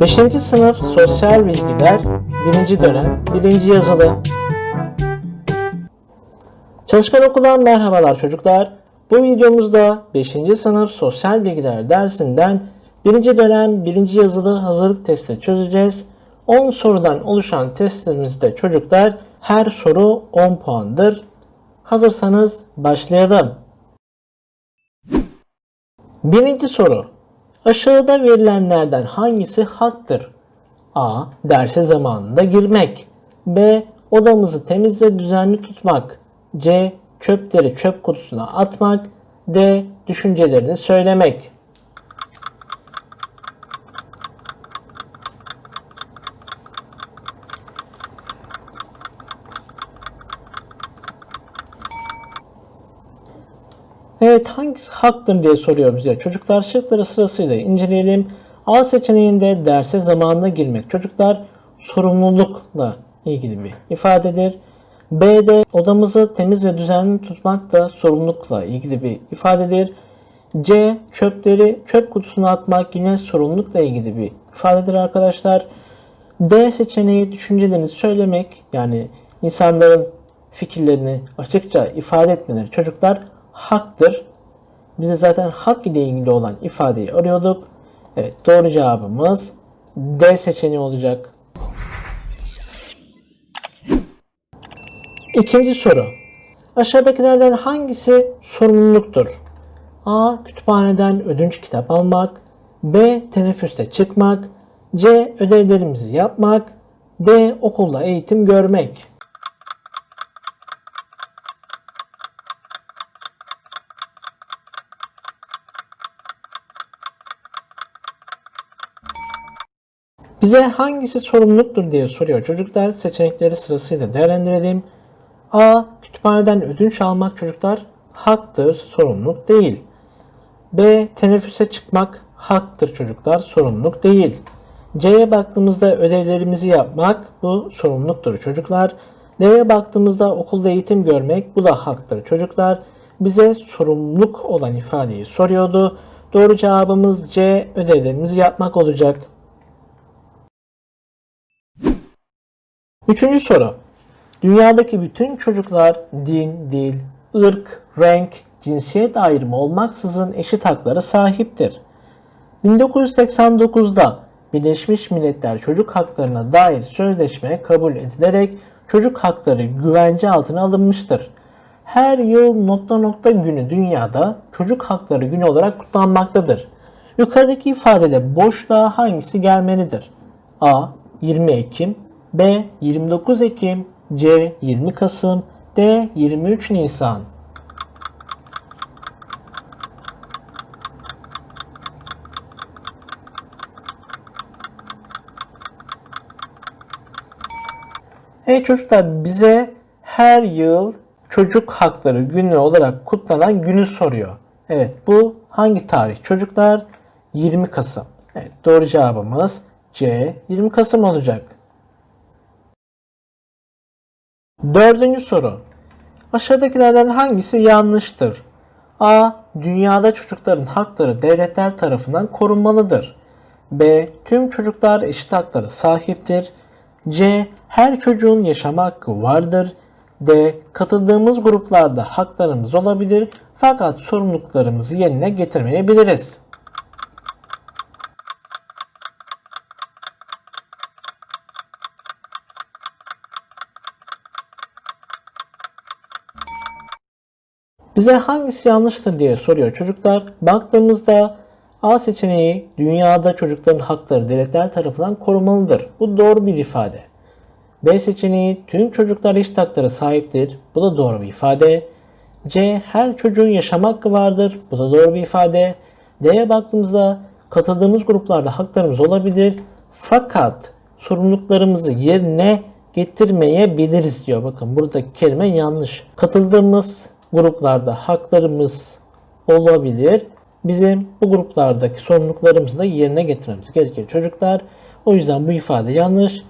5. sınıf sosyal bilgiler 1. dönem 1. yazılı. Çalışkan okuldan merhabalar çocuklar. Bu videomuzda 5. sınıf sosyal bilgiler dersinden 1. dönem 1. yazılı hazırlık testi çözeceğiz. 10 sorudan oluşan testimizde çocuklar her soru 10 puandır. Hazırsanız başlayalım. Birinci soru. Aşağıda verilenlerden hangisi haktır? A. Derse zamanında girmek. B. Odamızı temiz ve düzenli tutmak. C. Çöpleri çöp kutusuna atmak. D. Düşüncelerini söylemek. Evet hangisi haktır diye soruyor bize. Çocuklar şıkları sırasıyla inceleyelim. A seçeneğinde derse zamanına girmek. Çocuklar sorumlulukla ilgili bir ifadedir. B'de odamızı temiz ve düzenli tutmak da sorumlulukla ilgili bir ifadedir. C çöpleri çöp kutusuna atmak yine sorumlulukla ilgili bir ifadedir arkadaşlar. D seçeneği düşüncelerini söylemek yani insanların fikirlerini açıkça ifade etmeleri çocuklar haktır. Bize zaten hak ile ilgili olan ifadeyi arıyorduk. Evet doğru cevabımız D seçeneği olacak. İkinci soru. Aşağıdakilerden hangisi sorumluluktur? A. Kütüphaneden ödünç kitap almak. B. Teneffüste çıkmak. C. Ödevlerimizi yapmak. D. Okulda eğitim görmek. Bize hangisi sorumluluktur diye soruyor. Çocuklar seçenekleri sırasıyla değerlendirelim. A. Kütüphaneden ödünç almak çocuklar haktır, sorumluluk değil. B. Teneffüse çıkmak haktır çocuklar, sorumluluk değil. C'ye baktığımızda ödevlerimizi yapmak bu sorumluluktur çocuklar. D'ye baktığımızda okulda eğitim görmek bu da haktır çocuklar. Bize sorumluluk olan ifadeyi soruyordu. Doğru cevabımız C. Ödevlerimizi yapmak olacak. Üçüncü soru. Dünyadaki bütün çocuklar din, dil, ırk, renk, cinsiyet ayrımı olmaksızın eşit haklara sahiptir. 1989'da Birleşmiş Milletler Çocuk Haklarına dair sözleşme kabul edilerek çocuk hakları güvence altına alınmıştır. Her yıl nokta nokta günü dünyada çocuk hakları günü olarak kutlanmaktadır. Yukarıdaki ifadede boşluğa hangisi gelmelidir? A. 20 Ekim B. 29 Ekim C. 20 Kasım D. 23 Nisan Evet çocuklar bize her yıl çocuk hakları günü olarak kutlanan günü soruyor. Evet bu hangi tarih çocuklar? 20 Kasım. Evet doğru cevabımız C 20 Kasım olacak. Dördüncü soru. Aşağıdakilerden hangisi yanlıştır? A. Dünyada çocukların hakları devletler tarafından korunmalıdır. B. Tüm çocuklar eşit haklara sahiptir. C. Her çocuğun yaşama hakkı vardır. D. Katıldığımız gruplarda haklarımız olabilir fakat sorumluluklarımızı yerine getirmeyebiliriz. Bize hangisi yanlıştır diye soruyor çocuklar. Baktığımızda A seçeneği dünyada çocukların hakları devletler tarafından korumalıdır. Bu doğru bir ifade. B seçeneği tüm çocuklar eşit haklara sahiptir. Bu da doğru bir ifade. C her çocuğun yaşama hakkı vardır. Bu da doğru bir ifade. D'ye baktığımızda katıldığımız gruplarda haklarımız olabilir. Fakat sorumluluklarımızı yerine getirmeyebiliriz diyor. Bakın buradaki kelime yanlış. Katıldığımız gruplarda haklarımız olabilir. Bizim bu gruplardaki sorumluluklarımızı da yerine getirmemiz gerekir çocuklar. O yüzden bu ifade yanlış.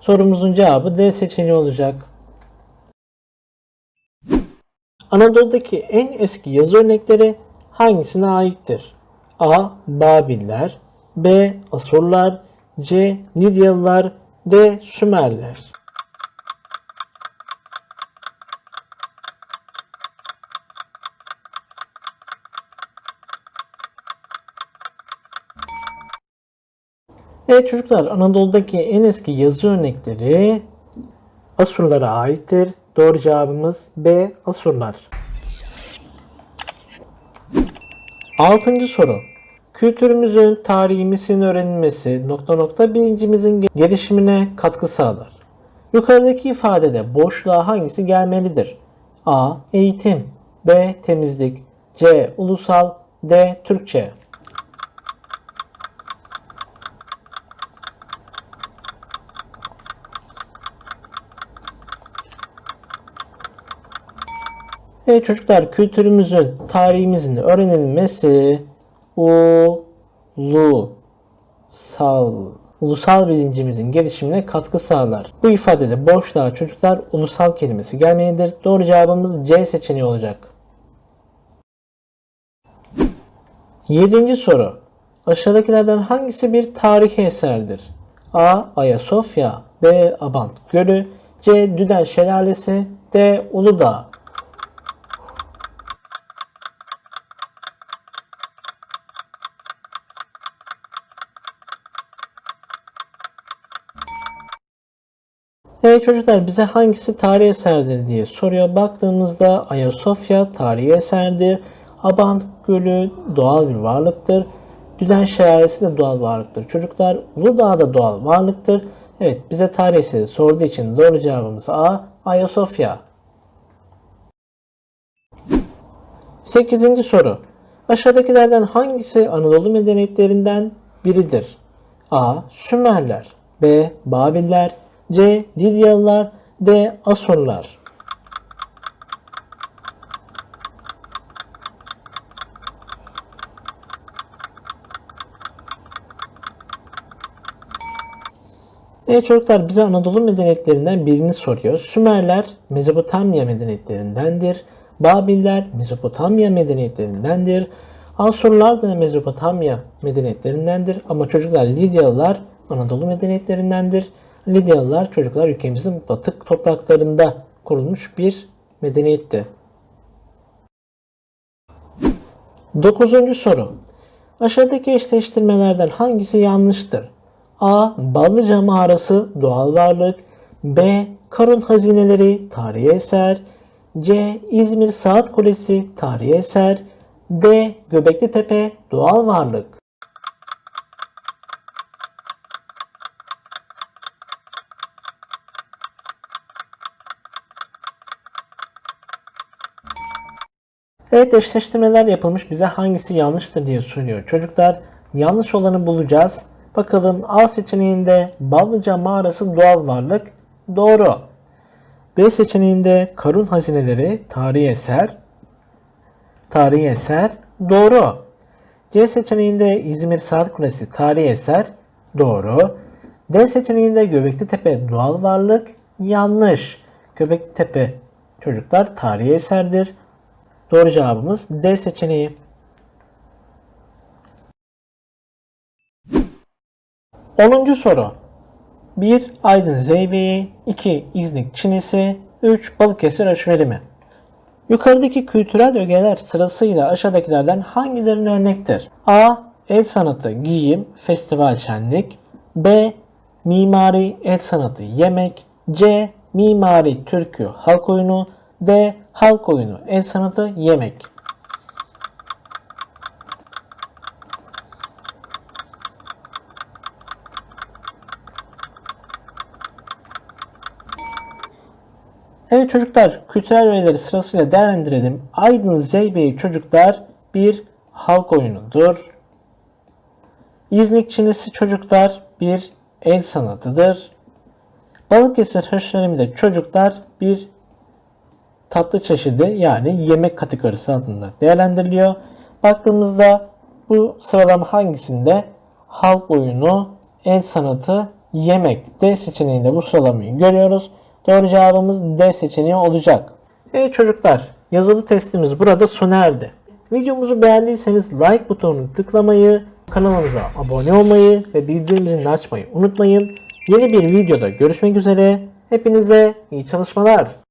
Sorumuzun cevabı D seçeneği olacak. Anadolu'daki en eski yazı örnekleri hangisine aittir? A. Babiller B. Asurlar C. Lidyalılar D. Sümerler Evet çocuklar Anadolu'daki en eski yazı örnekleri Asurlara aittir. Doğru cevabımız B. Asurlar. Altıncı soru. Kültürümüzün, tarihimizin öğrenilmesi nokta nokta bilincimizin gelişimine katkı sağlar. Yukarıdaki ifadede boşluğa hangisi gelmelidir? A. Eğitim B. Temizlik C. Ulusal D. Türkçe Evet çocuklar kültürümüzün, tarihimizin öğrenilmesi ulusal ulusal bilincimizin gelişimine katkı sağlar. Bu ifadede boşluğa çocuklar ulusal kelimesi gelmelidir. Doğru cevabımız C seçeneği olacak. Yedinci soru. Aşağıdakilerden hangisi bir tarihi eserdir? A. Ayasofya B. Abant Gölü C. Düden Şelalesi D. Uludağ Evet çocuklar bize hangisi tarihi eserdir diye soruyor. Baktığımızda Ayasofya tarihi eserdir. Abant Gölü doğal bir varlıktır. Düden Şelalesi de doğal varlıktır. Çocuklar Uludağ da doğal varlıktır. Evet bize tarih eseri sorduğu için doğru cevabımız A. Ayasofya. 8. soru. Aşağıdakilerden hangisi Anadolu medeniyetlerinden biridir? A. Sümerler B. Babiller C. Lidyalılar D. Asurlar Evet çocuklar bize Anadolu medeniyetlerinden birini soruyor. Sümerler Mezopotamya medeniyetlerindendir. Babiller Mezopotamya medeniyetlerindendir. Asurlar da Mezopotamya medeniyetlerindendir. Ama çocuklar Lidyalılar Anadolu medeniyetlerindendir. Lidyalılar çocuklar ülkemizin batık topraklarında kurulmuş bir medeniyetti. Dokuzuncu soru. Aşağıdaki eşleştirmelerden hangisi yanlıştır? A. Ballıca mağarası doğal varlık. B. Karun hazineleri tarihi eser. C. İzmir Saat Kulesi tarihi eser. D. Göbekli Tepe doğal varlık. Evet eşleştirmeler yapılmış bize hangisi yanlıştır diye soruyor. Çocuklar yanlış olanı bulacağız. Bakalım A seçeneğinde Ballıca mağarası doğal varlık doğru. B seçeneğinde Karun hazineleri tarihi eser tarihi eser doğru. C seçeneğinde İzmir Saat Kulesi tarihi eser doğru. D seçeneğinde Göbekli Tepe doğal varlık yanlış. Göbekli Tepe çocuklar tarihi eserdir. Doğru cevabımız D seçeneği. 10. soru 1. Aydın Zeybeği 2. İznik Çinisi 3. Balıkesir Aşverimi Yukarıdaki kültürel ögeler sırasıyla aşağıdakilerden hangilerinin örnektir? A. El sanatı, giyim, festival, şenlik. B. Mimari, el sanatı, yemek. C. Mimari, türkü, halk oyunu. D. Halk oyunu, el sanatı, yemek. Evet çocuklar kültürel öğeleri sırasıyla değerlendirelim. Aydın Zeybeği çocuklar bir halk oyunudur. İznik Çinisi çocuklar bir el sanatıdır. Balıkesir Höşlerimi de çocuklar bir tatlı çeşidi yani yemek kategorisi altında değerlendiriliyor. Baktığımızda bu sıralama hangisinde halk oyunu, el sanatı, yemek D seçeneğinde bu sıralamayı görüyoruz. Doğru cevabımız D seçeneği olacak. Evet çocuklar yazılı testimiz burada sona erdi. Videomuzu beğendiyseniz like butonunu tıklamayı, Kanalımıza abone olmayı ve bildirim açmayı unutmayın. Yeni bir videoda görüşmek üzere. Hepinize iyi çalışmalar.